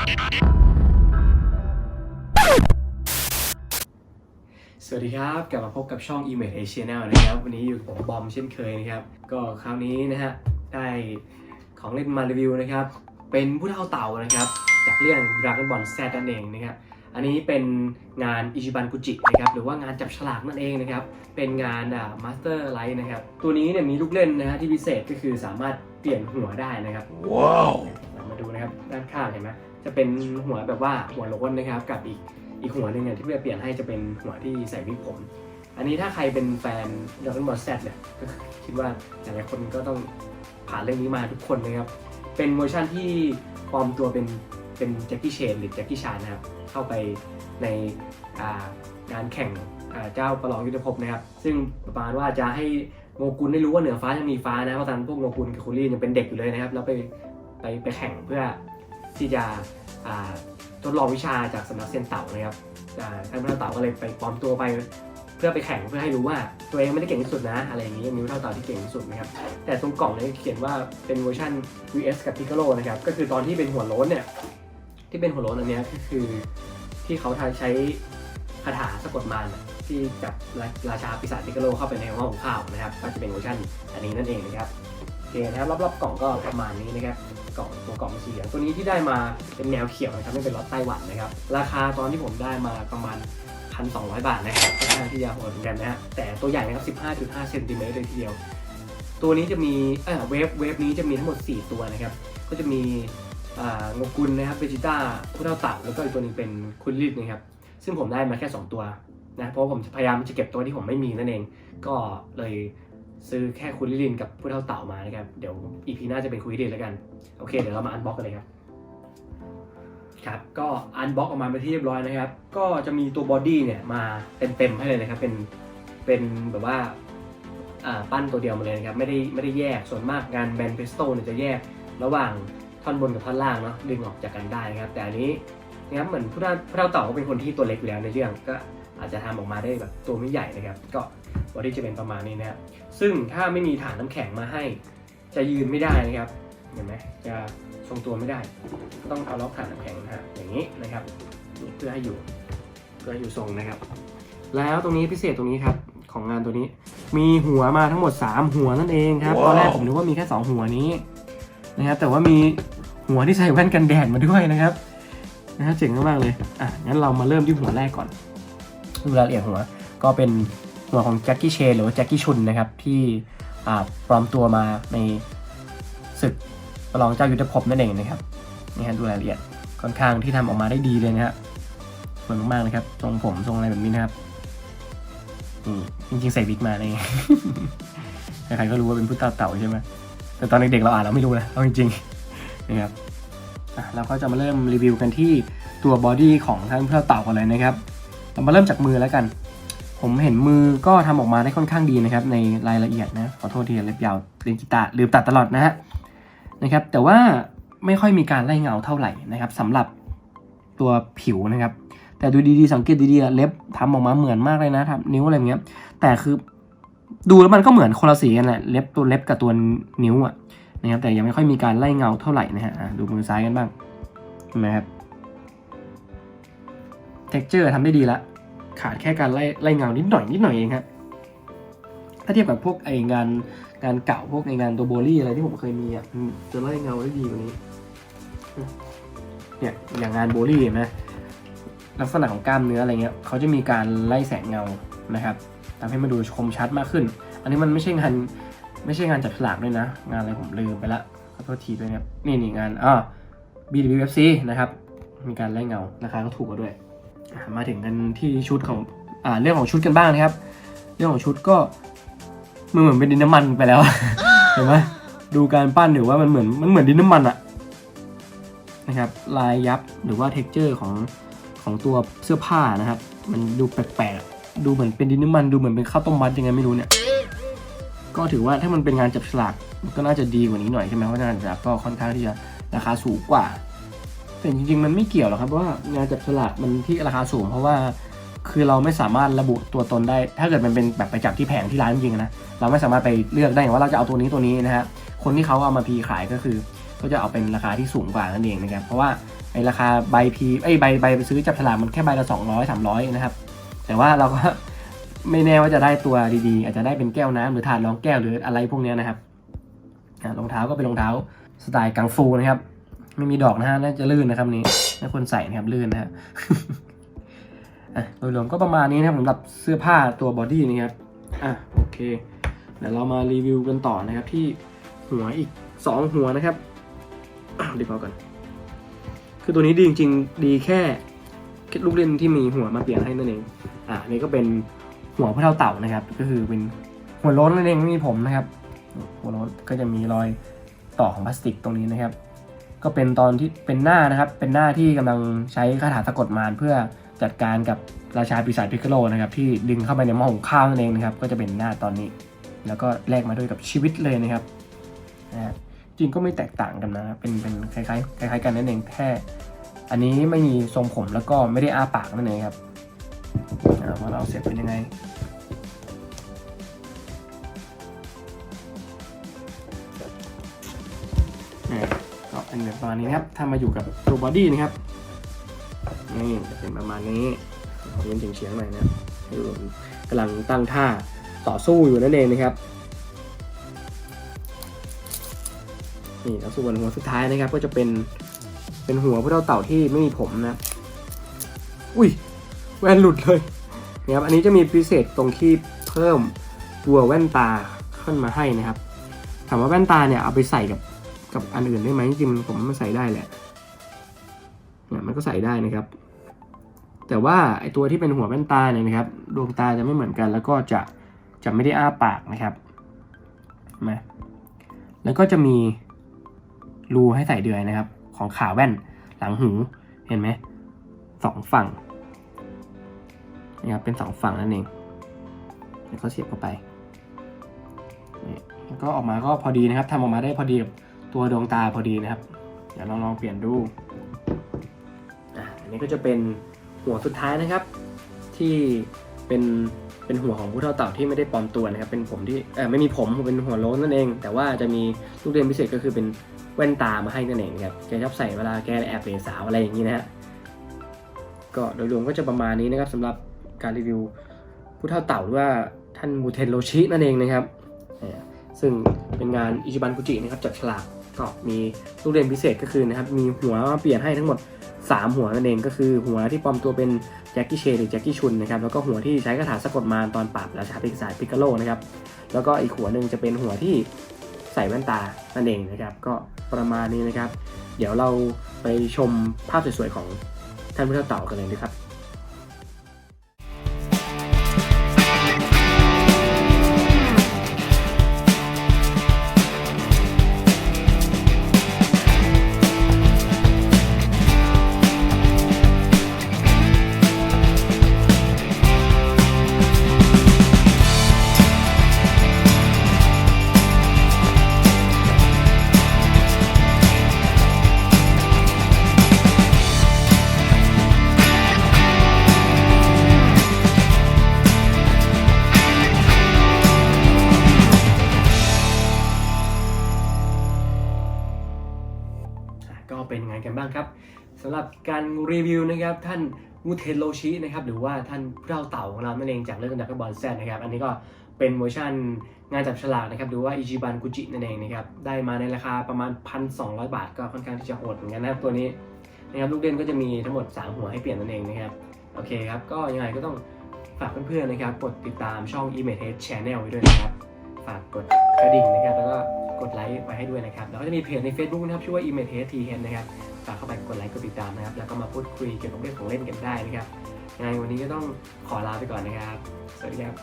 สวัสดีครับ กลับมาพบกับช่อง e m a g e Asia Channel นะครับ วันนี้อยู่กับผมบอมเช่นเคยนะครับ ก็คราวนี้นะฮะ ได้ของเล่นมารีวิวนะครับ เป็นผู้เท่าเต่านะครับ จากเรื่อง Dragon Ball Z นั่นเองนะครับอันนี้เป็นงานอิชิบันกุจินะครับหรือว่างานจับฉลากนั่นเองนะครับ เป็นงานอ่ามาสเตอร์ไลท์นะครับ ตัวนี้เนี่ยมีลูกเล่นนะฮะที่พิเศษก็คือสามารถเปลี่ยนหัวได้นะครับ ว้าวเรามาดูนะครับ ด้านข้างเห็นไหม จะเป็นหัวแบบว่าหัวโล้นนะครับ กับอีกอีกหัวหนึ่งเนี่ยที่เพื่อเปลี่ยนให้จะเป็นหัวที่ใส่วิกผม อันนี้ถ้าใครเป็นแฟนดราก้อนบอลแซดเนี่ยก็คิดว่าหลายๆคนก็ต้องผ่านเรื่องนี้มาทุกคนนะครับ เป็นเวอร์ชันที่ปลอมตัวเป็นเป็นแจ็คกี้เชนหรือแจ็คกี้ชานนะครับ เข้าไปในงานแข่งเจ้าประลองยุทธภพนะครับ ซึ่งประมาณว่าจะให้โงกุลได้รู้ว่าเหนือฟ้ายังมีฟ้านะเพราะตอนนนพวกโงกุลกับคุรียังเป็นเด็กอยู่เลยนะครับ แล้วไปไปไปแข่งเพื่อ ที่จะทดลองวิชาจากสำนักเซียนเต่านะครับอ่าท่านพระเต่าก็เลยไปปลอมตัวไปเพื่อไปแข่งเพื่อให้รู้ว่าตัวเองไม่ได้เก่งที่สุดนะ อะไรอย่างนี้ยังมีเท่าเต่าที่เก่งที่สุดนะครับแต่ตรงกล่องเนี่ยเขียนว่าเป็นเวอร์ชัน VS กับ Piccolo นะครับก็คือตอนที่เป็นหัวโล้นเนี่ยที่เป็นหัวโล้นอันนี้ก็คือที่เขาใช้คาถาสะกดมารที่จับราชาปีศาจพิกโลเข้าไปในห้องของข้าวนะครับก็จะเป็นเวอร์ชันอันนี้นั่นเองนะครับ เคนะครับรอบๆกล่องก็ประมาณนี้นะครับกล่องตัวกล่องสีเหลืองตัวนี้ที่ได้มาเป็นแนวเขียวนะครับไม่เป็นรถไต้หวันนะครับ ราคาตอนที่ผมได้มาประมาณ 1,200 บาทนะครับค่อนข้างที่จะโหดเหมือนกันนะฮะแต่ตัวใหญ่นะครับ 15.5เซนติเมตรเลยทีเดียว ตัวนี้จะมีเอ่อเวฟเวฟนี้จะมีทั้งหมด 4 ตัวนะครับ ก็จะมีอ่างกุลนะครับเวจิต้าผู้เท่าต่าแล้วก็อีกตัวหนึงเป็นคุณลิดนะครับซึ่งผมได้มาแค่ 2 ตัวนะเพราะผมพยายามจะเก็บตัวที่ผมไม่มีนั่นเอง ก็เลย ซื้อแค่คุณลิลินกับผู้เท่าเต่ามานะครับ เดี๋ยวอีพีหน้าจะเป็นคุณลิลินแล้วกัน โอเค เดี๋ยวเรามาอันบ็อกกันเลยครับ ครับ ก็อันบ็อกออกมาเป็นที่เรียบร้อยนะครับ ก็จะมีตัวบอดี้เนี่ยมาเต็มๆให้เลยนะครับ เป็น เป็นแบบว่าปั้นตัวเดียวมาเลยนะครับ ไม่ได้ไม่ได้แยก ส่วนมากงานแบนเพสโตเนี่ยจะแยกระหว่างท่อนบนกับท่อนล่างเนาะ ดึงออกจากกันได้นะครับ แต่อันนี้นะครับเหมือนผู้เท่าผู้เท่าเต่าก็เป็นคนที่ตัวเล็กอยู่แล้วในเรื่อง ก็อาจจะทำออกมาได้แบบตัวไม่ใหญ่นะครับ ก็ บอดี้จะเป็นประมาณนี้นะครับซึ่งถ้าไม่มีฐานน้ำแข็งมาให้ จะยืนไม่ได้นะครับเห็นไหมจะทรงตัวไม่ได้ก็ต้องเอาล็อกฐานน้ำแข็งนะฮะอย่างนี้นะครับนี่เพื่อให้อยู่เพื่อให้อยู่ทรงนะครับ แล้วตรงนี้พิเศษตรงนี้ครับของงานตัวนี้ มีหัวมาทั้งหมด 3 หัวนั่นเองครับตอนแรกผมนึกว่ามีแค่ 2 หัวนี้นะครับแต่ว่ามีหัวที่ใส่แว่นกันแดดมาด้วยนะครับนะฮะเจ๋งมากๆเลยอะงั้นเรามาเริ่มที่หัวแรกก่อนดูรายละเอียดหัวก็เป็น หัวของแจ็คกี้เชนหรือว่าแจ็คกี้ชุนนะครับที่ปลอมตัวมาในศึกประลองเจ้ายุทธภพนั่นเองนะครับนี่ฮะดูรายละเอียดค่อนข้างที่ทำออกมาได้ดีเลยนะฮะสวยมากๆเลยครับทรงผมทรงอะไรแบบนี้นะครับจริงๆใส่วิกมานี่ใครๆก็รู้ว่าเป็นผู้เต่าเต่าใช่ไหมแต่ตอนเด็กๆเราอ่านเราไม่รู้นะเอาจริงๆนะครับเราก็จะมาเริ่มรีวิวกันที่ตัวบอดี้ของท่านผู้เต่าเต่ากันเลยนะครับ เรามาเริ่มจากมือแล้วกัน ผมเห็นมือก็ทำออกมาได้ค่อนข้างดีนะครับ ในรายละเอียดนะขอโทษทีเล็บยาวเล่นกีตาร์ลืมตัดตลอดนะฮะนะครับ แต่ว่าไม่ค่อยมีการไล่เงาเท่าไหร่นะครับสำหรับตัวผิวนะครับ แต่ดูดีๆสังเกตดีๆเล็บทำออกมาเหมือนมากเลยนะทำนิ้วอะไรเงี้ย แต่คือดูแล้วมันก็เหมือนคนละสีกันแหละเล็บตัวเล็บกับตัวนิ้วอะนะครับแต่ยังไม่ค่อยมีการไล่เงาเท่าไหร่นะฮะอะดูมือซ้ายกันบ้างเห็นไหมครับ texture ทำได้ดีละ ขาดแค่การไล่ไล่เงานิดหน่อยนิดหน่อยเองครับถ้าเทียบกับพวกไองานงานเก่าพวกไองานตัวโบลี่อะไรที่ผมเคยมีอะจะไล่เงาได้ดีกว่านี้ เนี่ยอย่างงานโบลี่เห็นไหมลักษณะของกล้ามเนื้ออะไรเงี้ยเขาจะมีการไล่แสงเงานะครับทำให้มันดูคมชัดมากขึ้น อันนี้มันไม่ใช่งานไม่ใช่งานจับฉลากด้วยนะ งานอะไรผมลืมไปละขอโทษทีด้วยเนะครับนี่นี่งานอ่า BWFC นะครับ มีการไล่เงาราคาก็ถูกกว่าด้วย มาถึงกันที่ชุดของอ่าเรื่องของชุดกันบ้างนะครับ เรื่องของชุดก็มันเหมือนเป็นดินน้ำมันไปแล้วเห็นไหมดูการปั้นหรือว่ามันเหมือนมันเหมือนดินน้ำมันอะนะครับ ลายยับหรือว่าเท็กเจอร์ของของตัวเสื้อผ้านะครับ มันดูแปลกๆดูเหมือนเป็นดินน้ำมันดูเหมือนเป็นข้าวต้มมัดยังไงไม่รู้เนี่ยก็ถือว่าถ้ามันเป็นงานจับฉลากก็น่าจะดีกว่านี้หน่อยใช่ไหมเพราะงานจับฉลากก็ค่อนข้างที่จะราคาสูงกว่า แต่จริงๆ มันไม่เกี่ยวหรอกครับเพราะว่างานจับฉลากมันที่ราคาสูง เพราะว่าคือเราไม่สามารถระบุตัวตนได้ ถ้าเกิดมันเป็นแบบไปจับที่แผงที่ร้านจริงๆนะเราไม่สามารถไปเลือกได้ว่าเราจะเอาตัวนี้ตัวนี้นะฮะคนที่เขาเอามาพีขายก็คือ ก็จะเอาเป็นราคาที่สูงกว่านั่นเองนะครับเพราะว่าไอราคาใบพีไอใบใบไปซื้อจับฉลากมันแค่ใบละ200 300นะครับแต่ว่าเราก็ไม่แน่ว่าจะได้ตัวดีๆ อาจจะได้เป็นแก้วน้ำหรือถาดรองแก้วหรืออะไรพวกเนี้ยนะครับรองเท้าก็เป็นรองเท้าสไตล์กังฟูนะครับ ไม่มีดอกนะฮะน่าจะลื่นนะครับนี้น่าควรใส่นะครับลื่นนะฮะโดยรวมก็ประมาณนี้นะครับสำหรับเสื้อผ้าตัวบอดี้นะครับอะโอเคเดี๋ยวเรามารีวิวกันต่อนะครับที่หัวอีก 2 หัวนะครับดีพอก่อน คือตัวนี้ดีจริงๆดีแค่ลูกเล่นที่มีหัวมาเปลี่ยนให้นั่นเองอะนนี่ก็เป็นหัวพระเท่าเต่านะครับ ก็คือเป็นหัวโล้นนั่นเองไม่มีผมนะครับ หัวโล้นก็จะมีรอยต่อของพลาสติกตรงนี้นะครับ ก็เป็นตอนที่เป็นหน้านะครับ เป็นหน้าที่กำลังใช้คาถาสะกดมารเพื่อจัดการกับราชาปีศาจพิคโลนะครับที่ดึงเข้าไปในหม้อหุงข้าวนั่นเองนะครับก็จะเป็นหน้าตอนนี้ แล้วก็แลกมาด้วยกับชีวิตเลยนะครับนะฮะจริงก็ไม่แตกต่างกันนะครับเป็นเป็นคล้ายๆคล้ายๆกันนั่นเองแค่อันนี้ไม่มีทรงผมแล้วก็ไม่ได้อ้าปากนั่นเองครับอ่าว่าเราเสร็จเป็นยังไงเนี่ย เป็นแบบประมาณนี้นะครับ ถ้ามาอยู่กับตัวบอดี้นะครับ นี่จะเป็นประมาณนี้เอเงินเฉียงๆหน่อยนะให้ดูกำลังตั้งท่าต่อสู้อยู่นั่นเองนะครับ นี่แล้วส่วนหัวสุดท้ายนะครับ ก็จะเป็นเป็นหัวพวกเราเต่าที่ไม่มีผมนะ อุ้ยแว่นหลุดเลยนะครับ อันนี้จะมีพิเศษตรงที่เพิ่มตัวแว่นตาขึ้นมาให้นะครับ ถามว่าแว่นตาเนี่ยเอาไปใส่กับ กับอันอื่นได้ไหมจริงๆผมมันใส่ได้แหละเนี่ยมันก็ใส่ได้นะครับ แต่ว่าไอตัวที่เป็นหัวแว่นตาเนี่ยนะครับ ดวงตาจะไม่เหมือนกัน แล้วก็จะจะไม่ได้อ้าปากนะครับเห็นไหมแล้วก็จะมีรูให้ใส่เดือยนะครับ ของขาแว่นหลังหูเห็นไหมสองฝั่งนะครับเป็นสองฝั่งนั่นเองแล้วก็เสียบเข้าไปนี่แล้วก็ออกมาก็พอดีนะครับทำออกมาได้พอดีกับ ตัวดวงตาพอดีนะครับ เดี๋ยวลองลองเปลี่ยนดูปอันนี้ก็จะเป็นหัวสุดท้ายนะครับ ที่เป็นเป็นหัวของผู้เท่าเต่าที่ไม่ได้ปลอมตัวนะครับ เป็นผมที่เออไม่มีผมเป็นหัวโล้นนั่นเอง แต่ว่าจะมีลูกเรียนพิเศษก็คือเป็นแว่นตามาให้นั่นเองครับแกชอบใส่เวลาแกแอบเปสาวอะไรอย่างนี้นะฮะก็โดยรวมก็จะประมาณนี้นะครับสำหรับการรีวิวผู้เท่าเต่าหรือว่าท่านมูเทนโรชินั่นเองนะครับ ซึ่งเป็นงานอิจิบันกุจินะครับจัดฉลาก ก็มีลูกเรียนพิเศษก็คือนะครับมีหัวมาเปลี่ยนให้ทั้งหมด 3 หัวนั่นเองก็คือหัวที่ปลอมตัวเป็นแจ็คกี้เชหรือแจ็คกี้ชุนนะครับแล้วก็หัวที่ใช้คาถาสะกดมารตอนปราบราชาพิกษาพิกาโลนะครับแล้วก็อีกหัวหนึ่งจะเป็นหัวที่ใส่แว่นตานั่นเองนะครับ ก็ประมาณนี้นะครับ เดี๋ยวเราไปชมภาพสวยๆของท่านพุทธเต่ากันเลยนะครับ การรีวิวนะครับท่านมูเทนโรชินะครับหรือว่าท่านผู้เท่าเต่าของเรานั่นเองจากเรื่องดักบอลแซนนะครับอันนี้ก็เป็นเวอร์ชันงานจับฉลากนะครับหรือว่าอิจิบันกุจินั่นเองนะครับได้มาในราคาประมาณ 1,200 บาท ก็ค่อนข้างที่จะโหดเหมือนกันนะตัวนี้นะครับลูกเล่นก็จะมีทั้งหมด 3 หัวให้เปลี่ยนนั่นเองนะครับโอเคครับก็ยังไงก็ต้องฝากเพื่อนๆนะครับกดติดตามช่อง i m a g e Head Channel ไว้ด้วยนะครับฝากกดกระดิ่งนะครับแล้วก็กดไลค์ไว้ให้ด้วยนะครับแล้วก็จะมีเพจใน Facebook นะครับชื่อว่า i m a g e t h นะครับ ฝากเข้าไปกดไลค์กดติดตามนะครับ แล้วก็มาพูดคุยเกี่ยวกับเรื่องของเล่นกันได้นะครับยังานวันนี้ก็ต้องขอลาไปก่อนนะครับ สวัสดีครับ